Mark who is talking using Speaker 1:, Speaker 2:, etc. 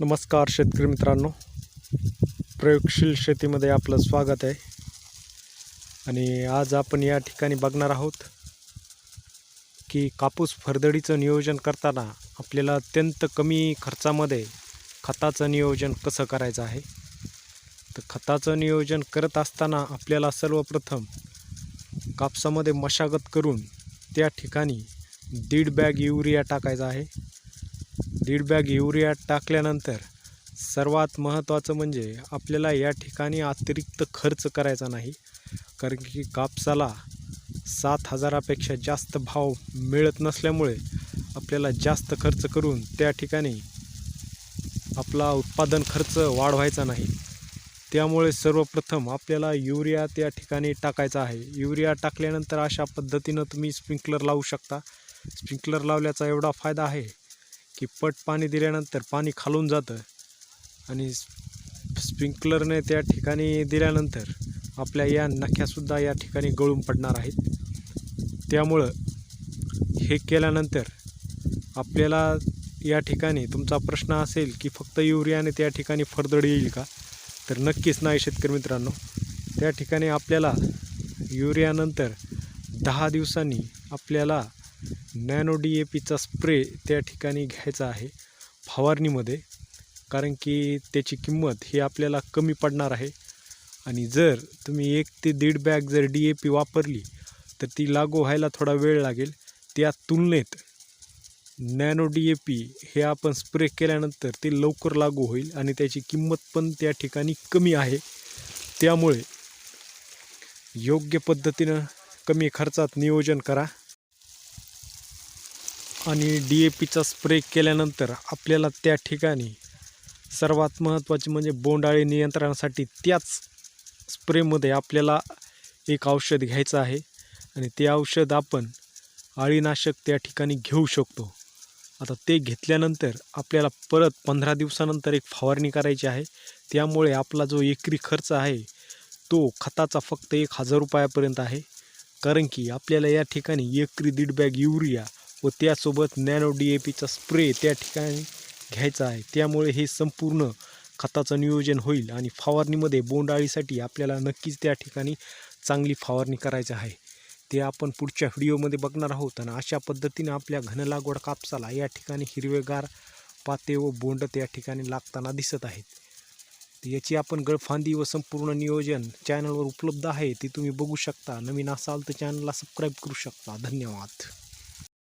Speaker 1: नमस्कार शेतकरी मित्रांनो. प्रयोगशील शेतीमध्ये आपलं स्वागत आहे. आणि आज आपण या ठिकाणी बघणार आहोत की कापूस फरदडीचं नियोजन करताना आपल्याला अत्यंत कमी खर्चामध्ये खताचं नियोजन कसं करायचं आहे? तर खताचं नियोजन करत असताना आपल्याला सर्वप्रथम कापसामध्ये मशागत करून त्या ठिकाणी दीड बॅग युरिया टाकायचा आहे. दीड बॅग युरिया टाकल्यानंतर सर्वात महत्त्वाचं म्हणजे आपल्याला या ठिकाणी अतिरिक्त खर्च करायचा नाही. कारण की कापसाला सात हजारापेक्षा जास्त भाव मिळत नसल्यामुळे आपल्याला जास्त खर्च करून त्या ठिकाणी आपला उत्पादन खर्च वाढवायचा नाही. त्यामुळे सर्वप्रथम आपल्याला युरिया त्या ठिकाणी टाकायचा आहे. युरिया टाकल्यानंतर अशा पद्धतीनं तुम्ही स्प्रिंकलर लावू शकता. स्प्रिंकलर लावल्याचा एवढा फायदा आहे की पट पाणी दिल्यानंतर पाणी खालून जातं आणि स्प्रिंकलरने त्या ठिकाणी दिल्यानंतर आपल्या या नख्यासुद्धा या ठिकाणी गळून पडणार आहेत. त्यामुळं हे केल्यानंतर आपल्याला या ठिकाणी तुमचा प्रश्न असेल की फक्त युरियाने त्या ठिकाणी फरदड येईल का? तर नक्कीच नाही शेतकरी मित्रांनो. त्या ठिकाणी आपल्याला युरियानंतर दहा दिवसांनी आपल्याला नॅनो डी ए पीचा स्प्रे त्या ठिकाणी घ्यायचा आहे फवारणीमध्ये कारण की त्याची किंमत ही आपल्याला कमी पडणार आहे. आणि जर तुम्ही एक ते दीड बॅग जर डी ए पी वापरली तर ती लागू व्हायला थोडा वेळ लागेल. त्या तुलनेत नॅनो डी ए पी हे आपण स्प्रे केल्यानंतर ते लवकर लागू होईल आणि त्याची किंमत पण त्या ठिकाणी कमी आहे. त्यामुळे योग्य पद्धतीनं कमी खर्चात नियोजन करा. आणि डी ए पीचा स्प्रे केल्यानंतर आपल्याला त्या ठिकाणी सर्वात महत्त्वाचे म्हणजे बोंडाळी नियंत्रणासाठी त्याच स्प्रेमध्ये आपल्याला एक औषध घ्यायचं आहे. आणि ते औषध आपण अळीनाशक त्या ठिकाणी घेऊ शकतो. आता ते घेतल्यानंतर आपल्याला परत पंधरा दिवसानंतर एक फवारणी करायची आहे. त्यामुळे आपला जो एकरी खर्च आहे तो खताचा फक्त एक हजार रुपयापर्यंत आहे. कारण की आपल्याला या ठिकाणी एकरी दीड बॅग युरिया व त्यासोबत नॅनो डी ए पीचा स्प्रे त्या ठिकाणी घ्यायचा आहे. त्यामुळे हे संपूर्ण खताचं नियोजन होईल आणि फवारणीमध्ये बोंडाळीसाठी आपल्याला नक्कीच त्या ठिकाणी चांगली फवारणी करायची आहे. ते आपण पुढच्या व्हिडिओमध्ये बघणार आहोत आणि अशा पद्धतीने आपल्या घनलागवड कापसाला या ठिकाणी हिरवेगार पाते व बोंड त्या ठिकाणी लागताना दिसत आहेत. याची आपण गळफांदी व संपूर्ण नियोजन चॅनलवर उपलब्ध आहे ते तुम्ही बघू शकता. नवीन असाल तर चॅनलला सबस्क्राईब करू शकता. धन्यवाद.